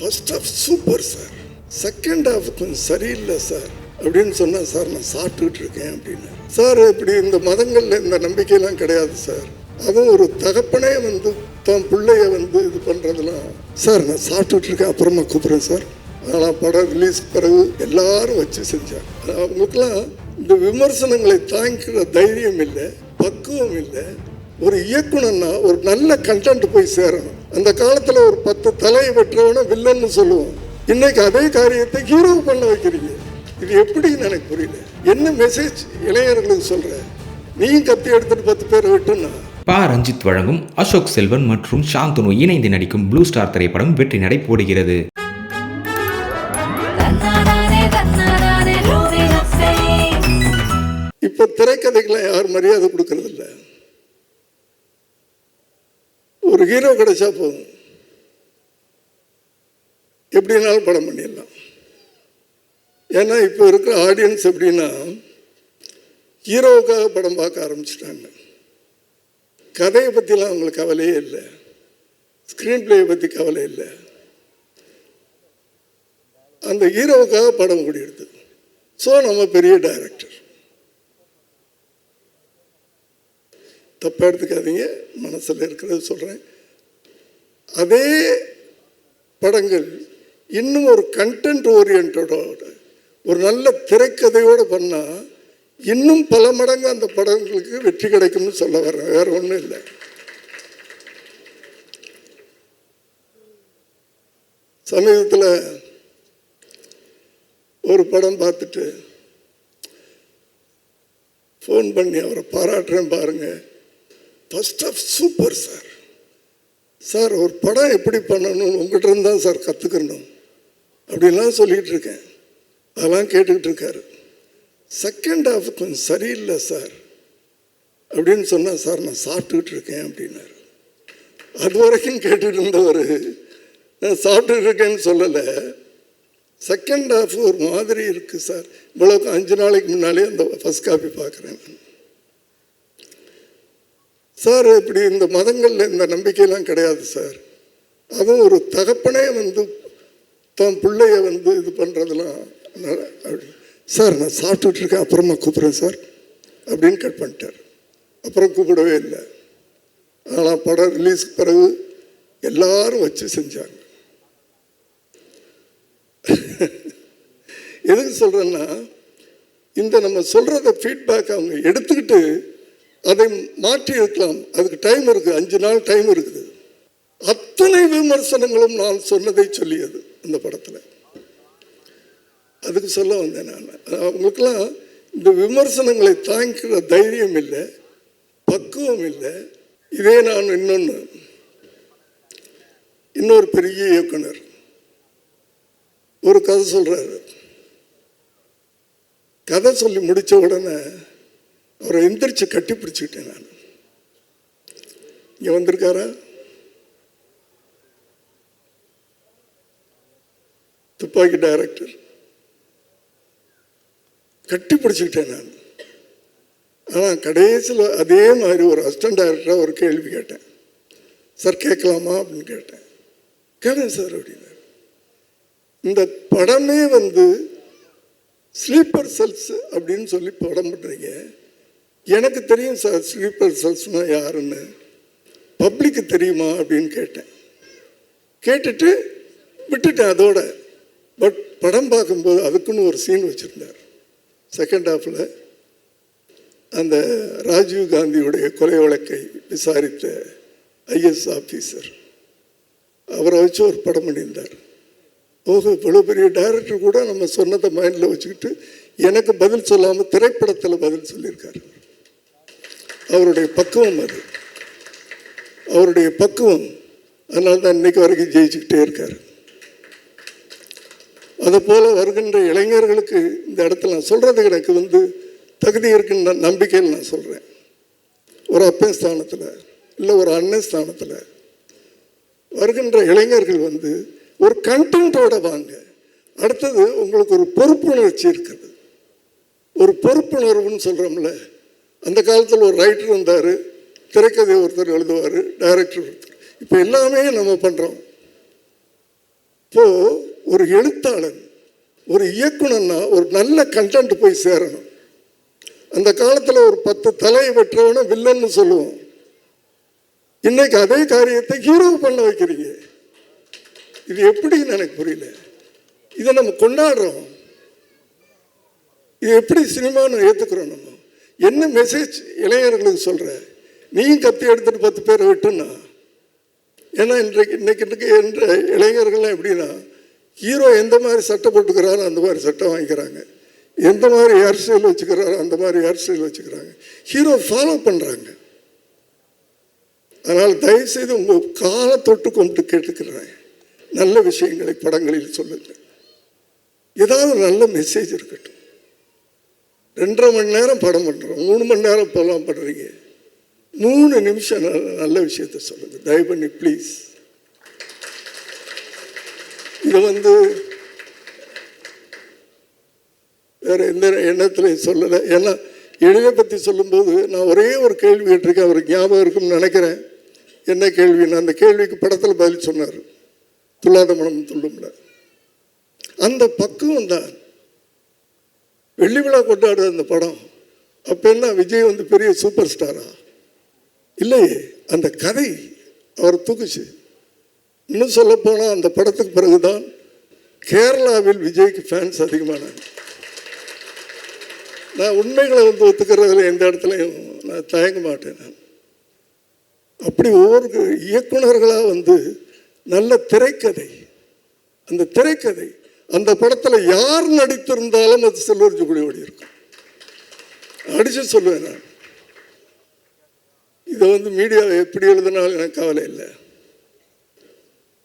First half super sir second half கொஞ்சம் சரியில்லை sir அப்படின்னு சொன்னேன் சார் நான் சாப்பிட்டுக்கிட்டு இருக்கேன் அப்படின்னு. சார் இப்படி இந்த மதங்களில் இந்த நம்பிக்கையெல்லாம் கிடையாது சார் அதுவும் ஒரு தகப்பனே வந்து தான் பிள்ளைய வந்து இது பண்ணுறதுலாம் சார் நான் சாப்பிட்டுட்டு இருக்கேன் அப்புறமா கூப்பிட்றேன் சார் ஆனால் படம் ரிலீஸ் பிறகு எல்லாரும் வச்சு செஞ்சாங்க. அவங்களுக்குலாம் இந்த விமர்சனங்களை தாங்கிக்கிற தைரியம் இல்லை பக்குவம் இல்லை. ஒரு இயக்குனர்னா ஒரு நல்ல கண்டென்ட் போய் சேரணும். அந்த காலத்தில் ஒரு பத்து தலையை வெட்டுறவன வில்லன்னு சொல்லுவோம். இன்னைக்கு அதே காரியத்தை ஹீரோ பண்ண வைக்கிறீங்க. இது எப்படின்னு எனக்கு புரியல. என்ன மெசேஜ் இளைஞர்களுக்கு சொல்ற நீயும் கத்தி எடுத்துட்டு பத்து பேரை வெட்டுனா? பா ரஞ்சித் வழங்கும் அசோக் செல்வன் மற்றும் சாந்தனு இணைந்து நடிக்கும் ப்ளூ ஸ்டார் திரைப்படம் வெற்றி நடை போடுகிறது. இப்ப திரைக்கதைகளை யார் மரியாதை கொடுக்கறது இல்ல ஒரு ஹீரோ கிடைச்சா போதும். எப்படினாலும் படம் பண்ணிடலாம். ஏன்னா இப்போ இருக்கிற ஆடியன்ஸ் எப்படின்னா ஹீரோவுக்காக படம் பார்க்க ஆரம்பிச்சிட்டாங்க. கதையை பற்றிலாம் அவங்களுக்கு கவலையே இல்லை. ஸ்க்ரீன் பிளேயை பற்றி கவலை இல்லை. அந்த ஹீரோவுக்காக படம் கூடியிடுது ஸோ நம்ம பெரிய டைரக்டர் தப்பாக எடுத்துக்காதீங்க. மனசில் இருக்கிறது சொல்கிறேன் அதே படங்கள் இன்னும் ஒரு கண்டென்ட் ஓரியன்டோட ஒரு நல்ல திரைக்கதையோடு பண்ணால் இன்னும் பல மடங்கு அந்த படங்களுக்கு வெற்றி கிடைக்கும்னு சொல்ல வர்றேன். வேறு ஒன்றும் இல்லை. சமீபத்தில் ஒரு படம் பார்த்துட்டு ஃபோன் பண்ணி அவரை பாராட்டுறேன் பாருங்கள் first half super sir sir ஒரு படம் எப்படி பண்ணணும்னு உங்கள்கிட்ட இருந்து தான் சார் கற்றுக்கணும் அப்படின்லாம் சொல்லிகிட்டு இருக்கேன். அதெல்லாம் கேட்டுக்கிட்டு இருக்காரு. செகண்ட் ஹாஃப் கொஞ்சம் சரியில்லை சார் அப்படின்னு சொன்னால் சார் நான் சாப்பிட்டுக்கிட்டு இருக்கேன் அப்படின்னாரு. அது வரைக்கும் கேட்டுட்டு இருந்தவர் நான் சாப்பிட்டுட்டு இருக்கேன்னு சொல்லலை. செகண்ட் ஹாஃப் ஒரு மாதிரி இருக்குது சார் இவ்வளோக்கு அஞ்சு நாளைக்கு முன்னாலே அந்த ஃபஸ்ட் காப்பி பார்க்குறேன். சார் இப்படி இந்த மதங்களில் இந்த நம்பிக்கையெல்லாம் கிடையாது சார். அதுவும் ஒரு தகப்பனே வந்து தன் பிள்ளைய வந்து இது பண்ணுறதுலாம் அப்படி சார் நான் சாப்பிட்டுட்ருக்கேன் அப்புறமா கூப்பிட்றேன் சார் அப்படின்னு கட் பண்ணிட்டார். அப்புறம் கூப்பிடவே இல்லை. ஆனால் படம் ரிலீஸ்க்கு பிறகு எல்லாரும் வச்சு செஞ்சாங்க. எதுக்கு சொல்கிறேன்னா இந்த நம்ம சொல்கிறத ஃபீட்பேக் அவங்க எடுத்துக்கிட்டு அதை மாற்றி இருக்கலாம் அதுக்கு டைம் இருக்குது அஞ்சு நாள் டைம் இருக்குது. அத்தனை விமர்சனங்களும் நான் சொன்னதை சொல்லியது அந்த படத்தில். அதுக்கு சொல்ல வந்தேன் நான். அவங்களுக்கெல்லாம் இந்த விமர்சனங்களை தாங்கிக்கிற தைரியம் இல்லை பக்குவம் இல்லை. இதே நான் இன்னொன்று இன்னொரு பெரிய இயக்குனர். ஒரு கதை சொல்கிறாரு கதை சொல்லி முடித்த உடனே அவரை எந்திரிச்சு கட்டி பிடிச்சிக்கிட்டேன் நான். இங்கே வந்திருக்காரா? துப்பாக்கி டைரக்டர் கட்டி பிடிச்சிக்கிட்டேன் நான். ஆனால் கடைசியில் அதே மாதிரி ஒரு அசிஸ்டன்ட் டைரக்டராக ஒரு கேள்வி கேட்டேன். சார் கேட்கலாமா? அப்படின்னு கேட்டேன். கேளுங்க சார் அப்படின்னாரு. இந்த படமே வந்து ஸ்லீப்பர் செல்ஸ் அப்படின்னு சொல்லி படம் பண்ணுறீங்க எனக்கு தெரியும் சார் ஸ்லீப்பர் செல்ஸ்னா யாருன்னு. பப்ளிக்கு தெரியுமா அப்படின்னு கேட்டேன். கேட்டுட்டு விட்டுட்டேன் அதோட. பட் படம் பார்க்கும்போது அதுக்குன்னு ஒரு சீன் வச்சுருந்தார். செகண்ட் ஹாஃபில் அந்த ராஜீவ் காந்தியுடைய கொலை வழக்கை விசாரித்த ஐஎஸ் ஆஃபீஸர் அவரை வச்சு ஒரு படம் பண்ணியிருந்தார். ஓஹோ இவ்வளோ பெரிய டைரக்டர் கூட நம்ம சொன்னதை மைண்டில் வச்சுக்கிட்டு எனக்கு பதில் சொல்லாமல் திரைப்படத்தில் பதில் சொல்லியிருக்காரு. அவருடைய பக்குவம் அது. அவருடைய பக்குவம் அதனால தான் இன்னைக்கு வரைக்கும் ஜெயிச்சுக்கிட்டே இருக்கார். அதை போல் வருகின்ற இளைஞர்களுக்கு இந்த இடத்துல நான் சொல்கிறது எனக்கு வந்து தகுதி இருக்குன்ற நம்பிக்கையில் நான் சொல்கிறேன் ஒரு அப்பன் ஸ்தானத்தில் இல்லை ஒரு அண்ணன் ஸ்தானத்தில் வருகின்ற இளைஞர்கள் வந்து ஒரு கண்டென்ட்டோடு வாங்க. அடுத்தது உங்களுக்கு ஒரு பொறுப்புணர்ச்சி இருக்குது ஒரு பொறுப்புணர்வுன்னு சொல்கிறோம்ல அந்த காலத்தில் ஒரு ரைட்டர் இருந்தார் திரைக்கதை ஒருத்தர் எழுதுவார் டைரக்டர் ஒருத்தர். இப்போ எல்லாமே நம்ம பண்ணுறோம் இப்போது ஒரு எழுத்தாளன் ஒரு இயக்குனர்னா ஒரு நல்ல கண்டென்ட் போய் சேரணும். அந்த காலத்தில் ஒரு பத்து தலையை வெட்டுறவன வில்லன்னு சொல்லுவோம். இன்னைக்கு அதே காரியத்தை ஹீரோ பண்ண வைக்கிறீங்க. இது எப்படின்னு எனக்கு புரியல. இதை நம்ம கொண்டாடுறோம். இது எப்படி சினிமான்னு ஏற்றுக்கிறோம் நம்ம? என்ன மெசேஜ் இளைஞர்களுக்கு சொல்கிற நீயும் கத்தி எடுத்துட்டு பத்து பேர் வெட்டுனா ஏன்னா இன்றைக்கு இன்னைக்கு இன்னைக்கு என்ற இளைஞர்கள்லாம் எப்படின்னா ஹீரோ எந்த மாதிரி சட்டை போட்டுக்கிறாரோ அந்த மாதிரி சட்டை வாங்கிக்கிறாங்க. எந்த மாதிரி ஹேர் ஸ்டைல் வச்சுக்கிறாரோ அந்த மாதிரி ஹேர் ஸ்டைல் வச்சுக்கிறாங்க. ஹீரோ ஃபாலோ பண்ணுறாங்க அதனால் தயவுசெய்து உங்கள் காலை தொட்டு கொண்டு கேட்டுக்கிறேன். நல்ல விஷயங்களை படங்களில் சொல்லுங்கள். ஏதாவது நல்ல மெசேஜ் இருக்கட்டும். ரெண்டரை மணி நேரம் படம் பண்ணுறோம். மூணு மணி நேரம் படம் பண்ணுறீங்க. மூணு நிமிஷம் நல்ல நல்ல விஷயத்த சொல்லுங்கள் தயவு பண்ணி ப்ளீஸ் இதை வந்து வேறு எந்த எண்ணத்துலையும் சொல்லலை. ஏன்னா எழிலை பற்றி சொல்லும்போது நான் ஒரே ஒரு கேள்வி கேட்டிருக்கேன். அவருக்கு ஞாபகம் இருக்கும்னு நினைக்கிறேன். என்ன கேள்வின்னு அந்த கேள்விக்கு படத்தில் பதில் சொன்னார். துல்லாத மனம் துள்ளும்ல. அந்த பக்குவம் தான். வெள்ளி விழா கொண்டாடுற அந்த படம். அப்போ என்ன விஜய் வந்து பெரிய சூப்பர் ஸ்டாரா? இல்லையே அந்த கதை அவர் தூக்குச்சு. இன்னும் சொல்லப்போனால் அந்த படத்துக்கு பிறகுதான் கேரளாவில் விஜய்க்கு ஃபேன்ஸ் அதிகமானாங்க. நான் உண்மைகளை வந்து ஒத்துக்கிறதுல எந்த இடத்துலையும் நான் தயங்க மாட்டேன் நான். அப்படி ஒவ்வொரு இயக்குனர்களாக வந்து நல்ல திரைக்கதை அந்த திரைக்கதை அந்த படத்தில் யார் நடித்திருந்தாலும் அது செல்வர் ஜுகுடி ஓடி இருக்கும் அடிச்சு சொல்லுவேன் நான். இதை வந்து மீடியா எப்படி எழுதினாலும் எனக்கு கவலை இல்லை.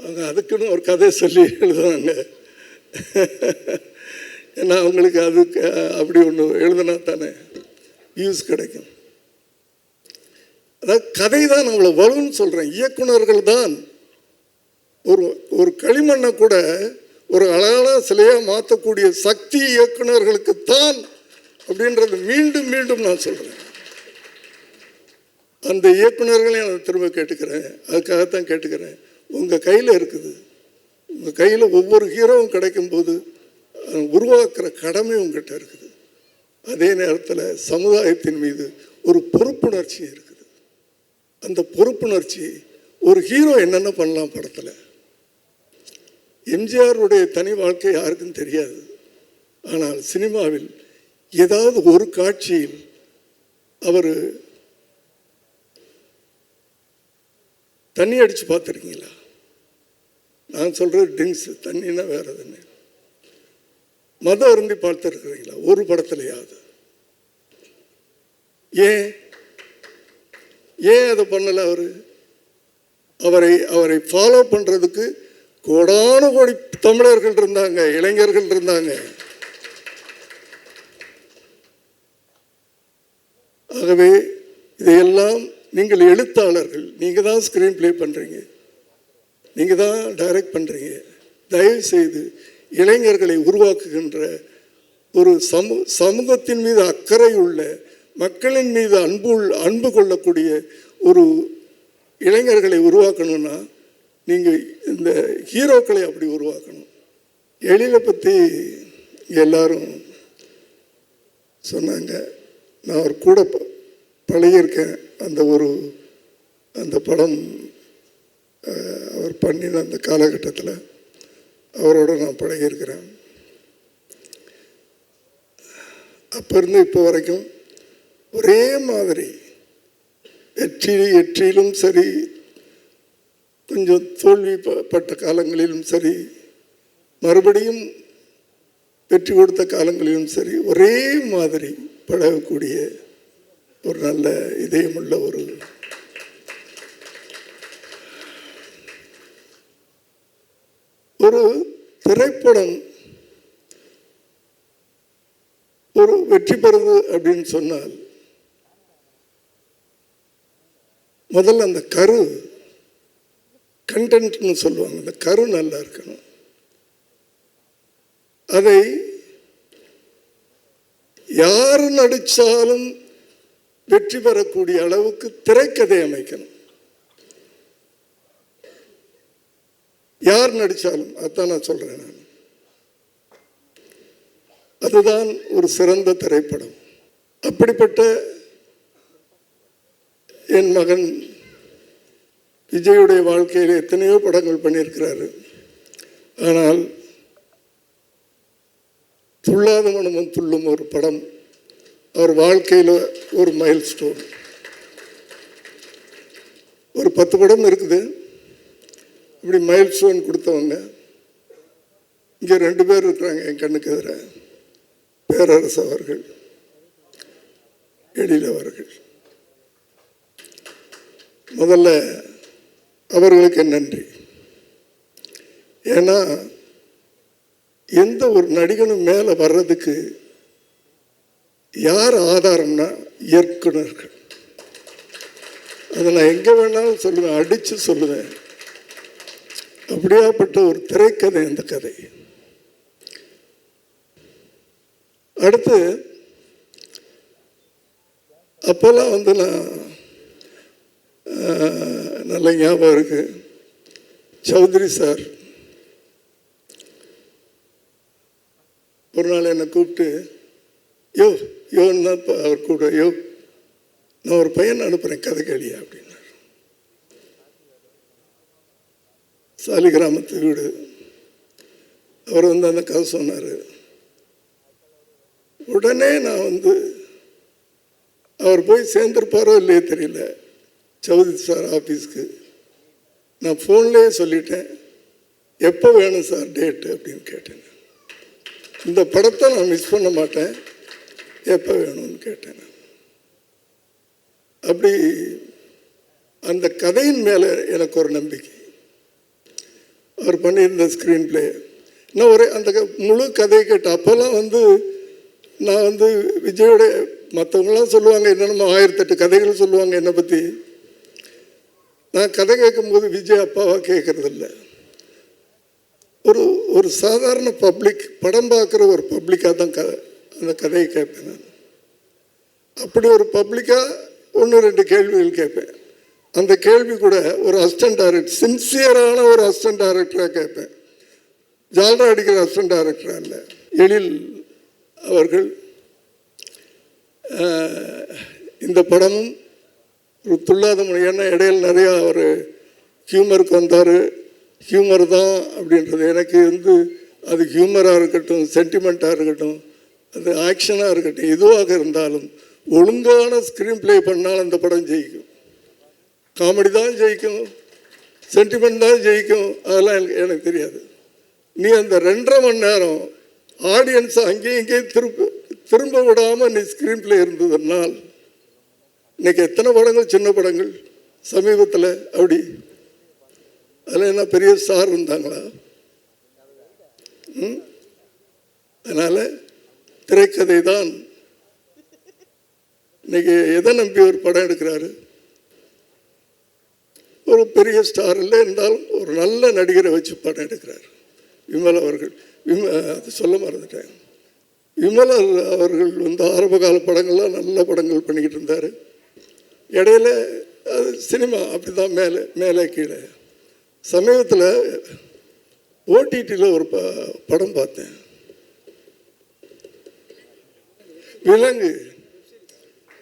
அவங்க அதுக்குன்னு ஒரு கதை சொல்லி எழுதுவாங்க ஏன்னா அவங்களுக்கு அதுக்கு அப்படி ஒன்று எழுதுனா தானே வியூஸ் கிடைக்கும். அதாவது கதை தான் நம்மளை வரும்னு சொல்கிறேன் இயக்குனர்கள் தான் ஒரு ஒரு களிமண்ணை கூட ஒரு அழகான சிலையாக மாற்றக்கூடிய சக்தி இயக்குனர்களுக்கு தான் அப்படின்றது மீண்டும் மீண்டும் நான் சொல்கிறேன் அந்த இயக்குனர்களையும் நான் திரும்ப கேட்டுக்கிறேன். அதுக்காகத்தான் கேட்டுக்கிறேன். உங்கள் கையில் இருக்குது. உங்கள் கையில் ஒவ்வொரு ஹீரோவும் கிடைக்கும்போது உருவாக்குற கடமை உங்ககிட்ட இருக்குது. அதே நேரத்தில் சமுதாயத்தின் மீது ஒரு பொறுப்புணர்ச்சி இருக்குது. அந்த பொறுப்புணர்ச்சி ஒரு ஹீரோ என்னென்ன பண்ணலாம் படத்தில்? எம்ஜிஆருடைய தனி வாழ்க்கை யாருக்கும் தெரியாது. ஆனால் சினிமாவில் ஏதாவது ஒரு காட்சியில் அவர் தண்ணி அடித்து பார்த்துருக்கீங்களா? நான் சொல்கிறது ட்ரிங்க்ஸ் தண்ணின்னா வேறு தண்ணி மதம் அருந்தி பார்த்துருக்குறீங்களா? ஒரு படத்துலையாவது. ஏன்? ஏன் அதை பண்ணலை அவர்? அவரை அவரை ஃபாலோ பண்ணுறதுக்கு கோடான கோடி தமிழர்கள் இருந்தாங்க இளைஞர்கள் இருந்தாங்க. ஆகவே இதையெல்லாம் நீங்கள் எழுத்தாளர்கள் நீங்கள் தான் ஸ்க்ரீன் ப்ளே பண்ணுறீங்க நீங்கள் தான் டைரக்ட் பண்ணுறீங்க தயவு செய்து இளைஞர்களை உருவாக்குகின்ற ஒரு சமூ சமூகத்தின் மீது அக்கறை உள்ள மக்களின் மீது அன்பு அன்பு கொள்ளக்கூடிய ஒரு இளைஞர்களை உருவாக்கணும்னா நீங்கள் இந்த ஹீரோக்களை அப்படி உருவாக்கணும். எழிலை பற்றி எல்லாரும் சொன்னாங்க. நான் அவர் கூட ப- பழகியிருக்கேன். அந்த ஒரு அந்த படம் அவர் பண்ணின அந்த காலகட்டத்தில் அவரோட நான் பழகியிருக்கிறேன். அப்போ இருந்து இப்போ வரைக்கும் ஒரே மாதிரி வெற்றி வெற்றியிலும் சரி கொஞ்சம் தோல்வி பட்ட காலங்களிலும் சரி மறுபடியும் வெற்றி கொடுத்த காலங்களிலும் சரி ஒரே மாதிரி பழகக்கூடிய ஒரு நல்ல இதயமுள்ள ஒரு ஒரு திரைப்படம் ஒரு வெற்றி பெறுது அப்படின்னு சொன்னால் முதல்ல அந்த கரு கண்டென்ட்னு சொல்லுவாங்க. அந்த கரு நல்லா இருக்கணும். அதை யார் நடித்தாலும் வெற்றி பெறக்கூடிய அளவுக்கு திரைக்கதை அமைக்கணும். யார் நடித்தாலும் அதான் நான் சொல்கிறேன் நான். அதுதான் ஒரு சிறந்த திரைப்படம். அப்படிப்பட்ட என் மகன் விஜயுடைய வாழ்க்கையில் எத்தனையோ படங்கள் பண்ணியிருக்கிறாரு. ஆனால் துள்ளாத மனமும் துள்ளும் ஒரு படம் அவர் வாழ்க்கையில் ஒரு மைல் ஸ்டோன் ஒரு பத்து படம் இருக்குது. இப்படி மைல் ஸ்டோன் கொடுத்தவங்க இங்கே ரெண்டு பேர் இருக்கிறாங்க என் கண்ணுக்கு எதிராக பேரரசு அவர்கள் எழில் அவர்கள். முதல்ல அவர்களுக்கு நன்றி. ஏன்னா எந்த ஒரு நடிகனும் மேலே வர்றதுக்கு யார் ஆதாரம்னா இயக்குனர்கள் அதை நான் எங்கே வேணாலும் சொல்லுவேன் அடித்து சொல்லுவேன். அப்படியாப்பட்ட ஒரு திரைக்கதை இந்த கதை. அடுத்து அப்போல்லாம் வந்து நான் நல்ல ஞாபகம் இருக்கு. சௌத்ரி சார் ஒரு நாள் என்னை கூப்பிட்டு யோ யோன்னு தான் இப்போ அவர் கூட யோ நான் ஒரு பையனை அனுப்புகிறேன் கதை கேளியா? அப்படின்னார். சாலி கிராமத்து வீடு. அவர் வந்து அந்த கதை சொன்னார். உடனே நான் வந்து அவர் போய் சேர்ந்துருப்பாரோ இல்லையோ தெரியல. சௌத்ரி சார் ஆஃபீஸ்க்கு நான் ஃபோன்லேயே சொல்லிட்டேன். எப்போ வேணும் சார் டேட்டு அப்படின்னு கேட்டேன். இந்த படத்தை நான் மிஸ் பண்ண மாட்டேன். எப்போ வேணும்னு கேட்டேன். அப்படி அந்த கதையின் மேலே எனக்கு ஒரு நம்பிக்கை. அவர் பண்ணியிருந்த ஸ்க்ரீன் பிளே நான் ஒரு அந்த க- முழு கதையை கேட்டேன். அப்போல்லாம் வந்து நான் வந்து விஜயோட மற்றவங்களாம் சொல்லுவாங்க என்னென்னமோ ஆயிரத்தெட்டு கதைகள் சொல்லுவாங்க என்னை பற்றி நான் கதை கேட்கும்போது விஜய் அப்பாவாக கேட்குறதில்ல. ஒரு ஒரு சாதாரண பப்ளிக் படம் பார்க்குற ஒரு பப்ளிக்காக தான் க அந்த கதையை கேட்பேன் நான். அப்படி ஒரு பப்ளிக்காக ஒன்று ரெண்டு கேள்விகள் கேட்பேன். அந்த கேள்வி கூட ஒரு அசிஸ்டன்ட் டைரக்டர் சின்சியரான ஒரு அசிஸ்டன்ட் டைரக்டராக கேட்பேன். ஜால்ரா அடிக்கிற அசிஸ்டன்ட் டைரக்டராக இல்லை எழில் அவர்கள் இந்த படமும் ஒரு துள்ளாத மொழி ஏன்னா நிறையா அவர் ஹியூமருக்கு வந்தார். ஹியூமர் தான் அப்படின்றது. எனக்கு வந்து அது ஹியூமராக இருக்கட்டும் சென்டிமெண்ட்டாக இருக்கட்டும் அது ஆக்ஷனாக இருக்கட்டும் எதுவாக இருந்தாலும் ஒழுங்கான ஸ்க்ரீன் ப்ளே பண்ணால் அந்த படம் ஜெயிக்கும். காமெடி தான் ஜெயிக்கும். சென்டிமெண்ட் தான் ஜெயிக்கும். அதெல்லாம் எனக்கு எனக்கு தெரியாது. நீ அந்த ரெண்டரை மணி நேரம் ஆடியன்ஸை அங்கேயும் இங்கேயும் திரும்ப திரும்ப விடாமல் நீ ஸ்க்ரீன் ப்ளே இருந்ததுனால் இன்னைக்கு எத்தனை படங்கள்? சின்ன படங்கள். சமீபத்தில் அப்படி. அதில் என்ன பெரிய ஸ்டார் இருந்தாங்களா? ம்? திரைக்கதை தான். இன்னைக்கு எதை நம்பி ஒரு படம் எடுக்கிறாரு? ஒரு பெரிய ஸ்டார் இல்லை இருந்தாலும் ஒரு நல்ல நடிகரை வச்சு படம் எடுக்கிறார். விமல் அவர்கள். விம அது சொல்ல மறந்துட்டேன். விமல் அவர்கள் வந்து ஆரம்ப கால படங்கள்லாம் நல்ல படங்கள் பண்ணிக்கிட்டு இருந்தார். இடையில அது சினிமா அப்படி தான் மேலே மேலே கீழே. சமீபத்தில் ஓடிடியில் ஒரு ப படம் பார்த்தேன். விலங்கு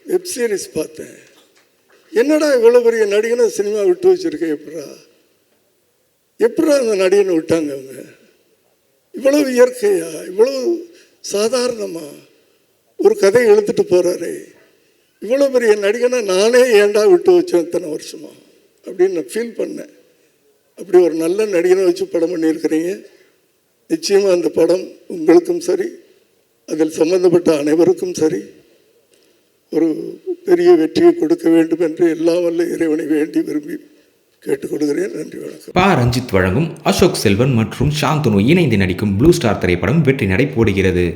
வெப் சீரிஸ் பார்த்தேன். என்னடா இவ்வளோ பெரிய நடிகனை சினிமா விட்டு வச்சுருக்கேன் எப்படா? எப்படா அந்த நடிகனை விட்டாங்க அவங்க? இவ்வளவு இயற்கையா? இவ்வளவு சாதாரணமாக ஒரு கதை எழுத்துட்டு போகிறாரே இவ்வளோ பெரிய நடிகனை நானே ஏண்டா விட்டு வச்சேன் இத்தனை வருஷமா? அப்படின்னு நான் ஃபீல் பண்ணேன். அப்படி ஒரு நல்ல நடிகனை வச்சு படம் பண்ணியிருக்கிறீங்க. நிச்சயமாக அந்த படம் உங்களுக்கும் சரி அதில் சம்மந்தப்பட்ட அனைவருக்கும் சரி ஒரு பெரிய வெற்றியை கொடுக்க வேண்டும் என்று எல்லாம் வல்ல இறைவனை வேண்டி விரும்பி கேட்டுக்கொள்கிறேன். நன்றி வணக்கம். பா. ரஞ்சித் வழங்கும் அசோக் செல்வன் மற்றும் சாந்தனு இணைந்து நடிக்கும் ப்ளூ ஸ்டார் திரைப்படம் வெற்றி நடை போடுகிறது.